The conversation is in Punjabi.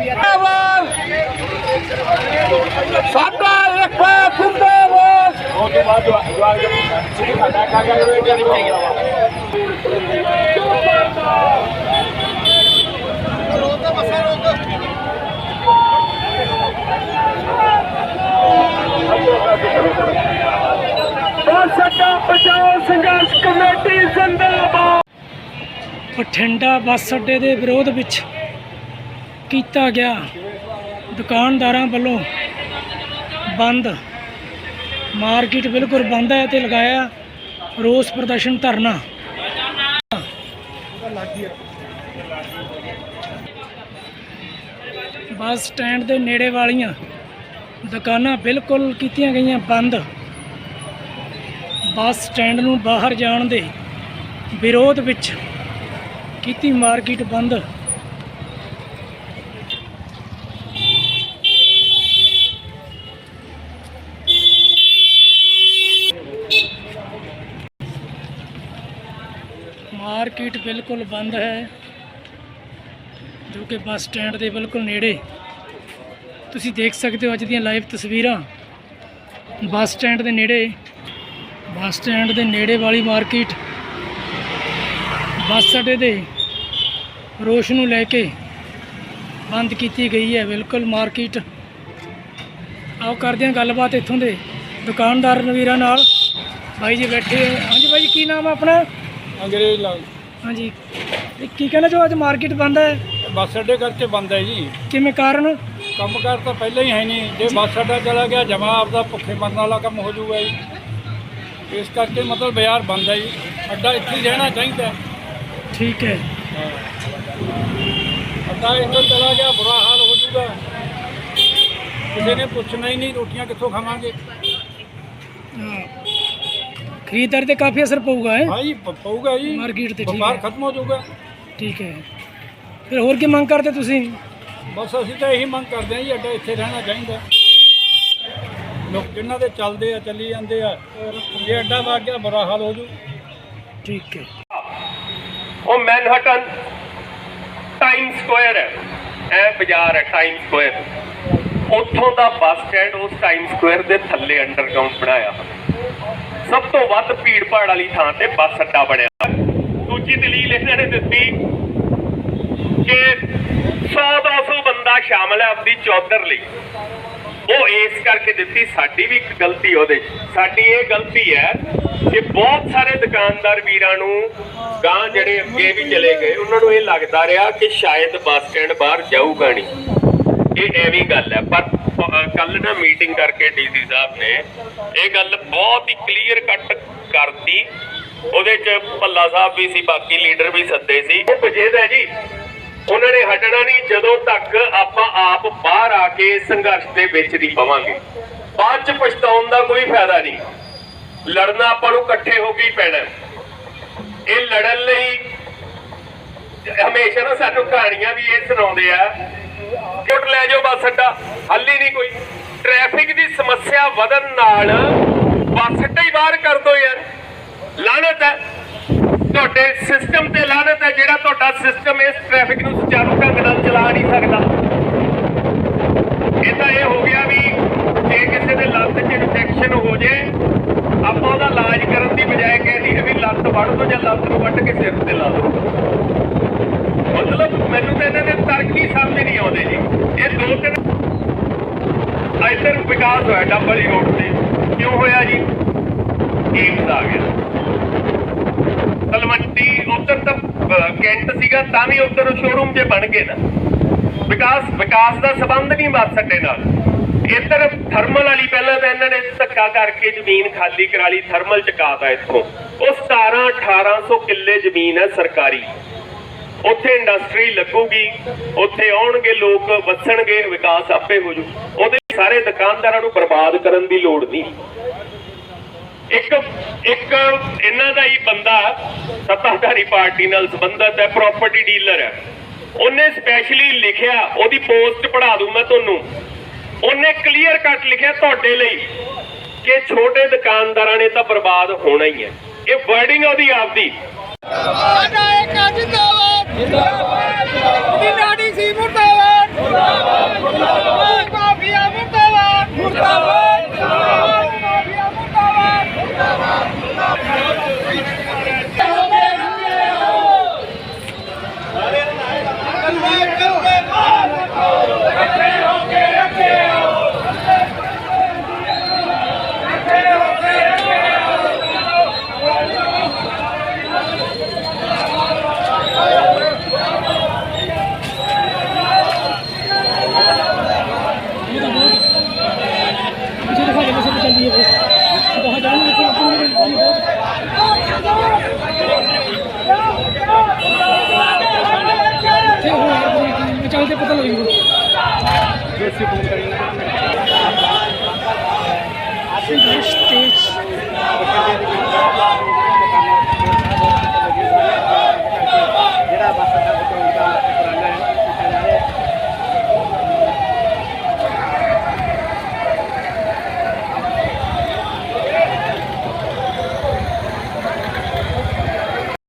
ਜਿੰਦਾਬਾਦ ਸਾਡਾ ਇੱਕ ਜਿੰਦਾਬਾਦ ਉਸ ਤੋਂ ਬਾਅਦ ਜਵਾ- ਜਵਾਕ ਜਿਹੜੀ ਸਾਡਾ ਕਾਗਾ ਉਹ ਨਹੀਂ ਚਾਹੀਦਾ ਸਾਡਾ ਸੰਘਰਸ਼ ਜਿੰਦਾਬਾਦ। ਬਠਿੰਡਾ ਬੱਸ ਅੱਡੇ ਦੇ ਵਿਰੋਧ ਵਿੱਚ ਕੀਤਾ ਗਿਆ। ਦੁਕਾਨਦਾਰਾਂ ਵੱਲੋਂ ਬੰਦ। ਮਾਰਕੀਟ ਬਿਲਕੁਲ ਬੰਦ ਹੈ ਤੇ ਲਗਾਇਆ ਰੋਸ ਪ੍ਰਦਰਸ਼ਨ ਧਰਨਾ। ਬੱਸ ਸਟੈਂਡ ਦੇ ਨੇੜੇ ਵਾਲੀਆਂ ਦੁਕਾਨਾਂ ਬਿਲਕੁਲ ਕੀਤੀਆਂ ਗਈਆਂ ਬੰਦ। ਬੱਸ ਸਟੈਂਡ ਨੂੰ ਬਾਹਰ ਜਾਣ ਦੇ ਵਿਰੋਧ ਵਿੱਚ ਕੀਤੀ ਮਾਰਕੀਟ ਬੰਦ। ਮਾਰਕੀਟ ਬਿਲਕੁਲ ਬੰਦ ਹੈ, ਜੋ ਕਿ ਬੱਸ ਸਟੈਂਡ ਦੇ ਬਿਲਕੁਲ ਨੇੜੇ। ਤੁਸੀਂ ਦੇਖ ਸਕਦੇ ਹੋ ਅੱਜ ਦੀਆਂ ਲਾਈਵ ਤਸਵੀਰਾਂ। ਬੱਸ ਸਟੈਂਡ ਦੇ ਨੇੜੇ ਬੱਸ ਸਟੈਂਡ ਦੇ ਨੇੜੇ ਵਾਲੀ ਮਾਰਕੀਟ ਬੱਸ ਅੱਡੇ ਦੇ ਰੋਸ਼ ਨੂੰ ਲੈ ਕੇ ਬੰਦ ਕੀਤੀ ਗਈ ਹੈ। ਬਿਲਕੁਲ ਮਾਰਕੀਟ। ਆਓ ਕਰਦੇ ਹਾਂ ਗੱਲਬਾਤ ਇੱਥੋਂ ਦੇ ਦੁਕਾਨਦਾਰ ਵੀਰਾਂ ਨਾਲ। ਬਾਈ ਜੀ ਬੈਠੇ ਹੈ। ਹਾਂਜੀ ਬਾਈ ਜੀ ਕੀ ਨਾਮ ਹੈ ਆਪਣਾ? ਅੰਗਰੇਜ਼ ਲਾ ਹਾਂਜੀ। ਇਹ ਕੀ ਕਹਿੰਦੇ ਜੋ ਅੱਜ ਮਾਰਕੀਟ ਬੰਦ ਹੈ? ਬੱਸ ਅੱਡੇ ਕਰਕੇ ਬੰਦ ਹੈ ਜੀ। ਕਿਵੇਂ ਕਾਰਨ? ਕੰਮਕਾਰ ਤਾਂ ਪਹਿਲਾਂ ਹੀ ਹੈ ਨਹੀਂ। ਜੇ ਬੱਸ ਅੱਡਾ ਚਲਾ ਗਿਆ ਜਮਾ ਆਪਦਾ ਭੁੱਖੇ ਮਰਨ ਵਾਲਾ ਕੰਮ ਹੋ ਜਾਊਗਾ ਜੀ। ਇਸ ਕਰਕੇ ਮਤਲਬ ਬਾਜ਼ਾਰ ਬੰਦ ਹੈ ਜੀ। ਅੱਡਾ ਇੱਥੇ ਹੀ ਰਹਿਣਾ ਚਾਹੀਦਾ ਹੈ। ਠੀਕ ਹੈ। ਅੱਡਾ ਇੱਧਰ ਚਲਾ ਗਿਆ ਬੁਰਾ ਹਾਲ ਹੋ ਜਾਊਗਾ। ਕਿਸੇ ਨੇ ਪੁੱਛਣਾ ਹੀ ਨਹੀਂ ਰੋਟੀਆਂ ਕਿੱਥੋਂ ਖਾਵਾਂਗੇ? ਹਾਂ। ਖਰੀਦਦਾਰੀ ਤੇ ਕਾਫੀ ਅਸਰ ਪਊਗਾ ਹੈ? ਪ- ਪਊਗਾ ਜੀ। ਮਾਰਕੀਟ ਤੇ ਠੀਕ ਵਪਾਰ ਹੈ। ਖਤਮ ਹੋ ਜਾਊਗਾ। ਠੀਕ ਹੈ। ਫਿਰ ਹੋਰ ਕੀ ਮੰਗ ਕਰਦੇ ਤੁਸੀਂ? ਬਸ ਅਸੀਂ ਤਾਂ ਇਹੀ ਮੰਗ ਕਰਦੇ ਹਾਂ ਜੀ ਅੱਡਾ ਇੱਥੇ ਰਹਿਣਾ ਚਾਹੀਦਾ ਜਿਨ੍ਹਾਂ ਦੇ ਚੱਲਦੇ ਆ ਚੱਲੀ ਜਾਂਦੇ ਆ ਜੇ ਅੱਡਾ ਵਗ ਗਿਆ ਬੁਰਾ ਹਾਲ ਹੋ ਜੂ। ਠੀਕ ਹੈ। ਉਹ ਮੈਨਹਟਨ ਟਾਈਮ ਸਕੁਆਇਰ ਹੈ। ਇਹ ਬਾਜ਼ਾਰ ਹੈ ਟਾਈਮ ਸਕੁਆਇਰ ਉੱਥੋਂ ਦਾ ਬੱਸ ਸਟੈਂਡ ਉਸ ਟਾਈਮ ਸਕੁਆਇਰ ਦੇ ਥੱਲੇ ਅੰਡਰਗਰਾਉਂਡ ਬਣਾਇਆ ਸਭ ਤੋਂ ਵੱਧ ਭੀੜ ਭਾੜ ਵਾਲੀ ਥਾਂ ਤੇ ਬੱਸ ਅੱਡਾ ਬਣਿਆ ਦੂਜੀ ਦਲੀਲ ਇਹਨਾਂ ਨੇ ਦਿੱਤੀ ਕਿ 100 200 ਬੰਦਾ ਸ਼ਾਮਲ ਹੈ ਆਪਣੀ ਚੌਧਰ ਲਈ। ਉਹ ਇਸ ਕਰਕੇ ਦਿੱਤੀ, ਸਾਡੀ ਵੀ ਇੱਕ ਗਲਤੀ ਉਹਦੇ ਸਾਡੀ ਇਹ ਗਲਤੀ ਹੈ ਕਿ ਬਹੁਤ ਸਾਰੇ ਦੁਕਾਨਦਾਰ ਵੀਰਾਂ ਨੂੰ ਗਾਂ ਜਿਹੜੇ ਅੱਗੇ ਵੀ ਚਲੇ ਗਏ, ਉਹਨਾਂ ਨੂੰ ਇਹ ਲੱਗਦਾ ਰਿਹਾ ਕਿ ਸ਼ਾਇਦ ਬੱਸ ਸਟੈਂਡ ਬਾਹਰ ਜਾਊਗਾ ਨਹੀਂ। ਇਹ ਐਵੇਂ ਗੱਲ ਹੈ। ਪਰ ਕੱਲ ਨਾ ਮੀਟਿੰਗ ਕਰਕੇ ਡੀਸੀ ਸਾਹਿਬ ਨੇ ਇਹ ਗੱਲ ਬਹੁਤ ਹੀ ਕਲੀਅਰ ਕੱਟ ਕਰਤੀ। ਉਹਦੇ ਚ ਭੱਲਾ ਸਾਹਿਬ ਵੀ ਸੀ, ਬਾਕੀ ਲੀਡਰ ਵੀ ਸੱਦੇ ਸੀ। ਉਹ ਵਜੇਦ ਜੀ। ਉਹਨਾਂ ਨੇ ਹਟਣਾ ਨਹੀਂ, ਜਦੋਂ ਤੱਕ ਆਪਾਂ ਆਪ ਬਾਹਰ ਆ ਕੇ ਸੰਘਰਸ਼ ਦੇ ਵਿੱਚ ਨਹੀਂ ਪਵਾਂਗੇ। ਬਾਅਦ ਚ ਪਛਤਾਉਣ ਦਾ ਕੋਈ ਫਾਇਦਾ ਨਹੀਂ। ਲੜਨਾ ਆਪਾਂ ਨੂੰ ਇਕੱਠੇ ਹੋ ਕੇ ਹੀ ਪੈਣਾ ਇਹ ਲੜਨ ਲਈ ਹਮੇਸ਼ਾ ਨਾ ਸਾਨੂੰ ਕਹਾਣੀਆਂ ਵੀ ਇਹ ਸੁਣਾਉਂਦੇ ਆ ਟੁੱਟ ਲੈ ਜਾਓ ਬੱਸ ਅੱਡਾ, ਹੱਲ ਹੀ ਨਹੀਂ ਕੋਈ। ਟ੍ਰੈਫਿਕ ਦੀ ਸਮੱਸਿਆ ਵਧਣ ਨਾਲ ਬੱਸ ਅੱਡਾ ਹੀ ਬਾਹਰ ਕਰ ਦੋ ਯਾਰ। ਲਾਹਨਤ ਹੈ। ਤੁਹਾਡੇ ਸਿਸਟਮ ਤੇ ਲਾਹਨਤ ਹੈ, ਜਿਹੜਾ ਤੁਹਾਡਾ ਸਿਸਟਮ ਇਸ ਟ੍ਰੈਫਿਕ ਨੂੰ ਸੁਚਾਰੂ ਢੰਗ ਨਾਲ ਚਲਾ ਨਹੀਂ ਸਕਦਾ। ਇਹ ਤਾਂ ਇਹ ਹੋ ਗਿਆ ਵੀ ਜੇ ਕਿਸੇ ਦੇ ਲੱਤ 'ਚ ਇਨਫੈਕਸ਼ਨ ਹੋ ਜੇ, ਆਪਾਂ ਉਹਦਾ ਇਲਾਜ ਕਰਨ ਦੀ ਬਜਾਏ ਕਹਿੰਦੀ ਹੈ ਵੀ ਲੱਤ ਵੱਢ ਦੋ ਜਾਂ ਲੱਤ ਨੂੰ ਵੱਢ ਕੇ ਸਿਰ ਤੇ ਲਾ ਦੋ। ਮਤਲਬ ਮੈਨੂੰ ਤਾਂ ਇਹਨਾਂ ਦੇ ਤਰਕ ਹੀ ਸਮਝ ਨਹੀਂ ਆਉਂਦੇ ਜੀ। ਇਹ ਦੋ ਤਿੰਨ ਇੱਧਰ ਵਿਕਾਸ ਹੋਇਆ ਡੱਬਲ ਰੋਡ ਤੇ। ਕਿਉਂ ਹੋਇਆ ਜੀ? ਏਮਸ ਆ ਗਿਆ। ਤਲਵੰਡੀ ਉਧਰ ਤਾਂ ਅਹ, ਕੈਂਟ ਸੀਗਾ ਤਾਂ ਵੀ ਉਧਰ ਸ਼ੋਰੂਮ ਜੇ ਬਣ ਗਏ ਨਾ। ਵਿਕਾਸ ਵਿਕਾਸ ਦਾ ਸਬੰਧ ਨਹੀਂ ਬੱਸ ਅੱਡੇ ਨਾਲ। ਇੱਧਰ ਥਰਮਲ ਵਾਲੀ ਪਹਿਲਾਂ ਤਾਂ ਇਹਨਾਂ ਨੇ ਧੱਕਾ ਕਰਕੇ ਜ਼ਮੀਨ ਖਾਲੀ ਕਰਾ ਲਈ ਥਰਮਲ ਚਕਾਤਾ ਇੱਥੋਂ। ਉਹ 17 1800 ਕਿੱਲੇ ਜ਼ਮੀਨ ਹੈ ਸਰਕਾਰੀ। ਉੱਥੇ ਇੰਡਸਟਰੀ ਲੱਗੂਗੀ ਉੱਥੇ ਆਉਣਗੇ ਲੋਕ ਵਸਣਗੇ ਵਿਕਾਸ ਆਪੇ ਹੋ ਜੂ। ਉਹਦੇ ਸਾਰੇ ਦੁਕਾਨਦਾਰਾਂ ਨੂੰ ਬਰਬਾਦ ਕਰਨ ਦੀ ਲੋੜ ਨਹੀਂ। ਇੱਕ ਇੱਕ ਇਹਨਾਂ ਦਾ ਹੀ ਬੰਦਾ ਸੱਤਾਧਾਰੀ ਪਾਰਟੀ ਨਾਲ ਸੰਬੰਧਤ ਹੈ ਪ੍ਰਾਪਰਟੀ ਡੀਲਰ ਹੈ। ਉਹਨੇ ਸਪੈਸ਼ਲੀ ਲਿਖਿਆ ਉਹਦੀ ਪੋਸਟ ਪੜਾ ਦੂੰ ਮੈਂ ਤੁਹਾਨੂੰ। ਉਹਨੇ ਕਲੀਅਰ ਕੱਟ ਲਿਖਿਆ ਤੁਹਾਡੇ ਲਈ ਕਿ ਛੋਟੇ ਦੁਕਾਨਦਾਰਾਂ ਨੇ ਤਾਂ ਬਰਬਾਦ ਹੋਣਾ ਹੀ ਹੈ। ਇਹ ਵਰਡਿੰਗ ਉਹਦੀ ਆਪਦੀ। ਸਾਡਾ ਇੱਕ ਜਿੰਦਾਬਾਦ ਜਿੰਦਾਬਾਦ। ਦਿਨਾੜੀ ਸੀ ਮੁਰਦਾਬਾਦ ਮੁਰਦਾਬਾਦ স্টেজ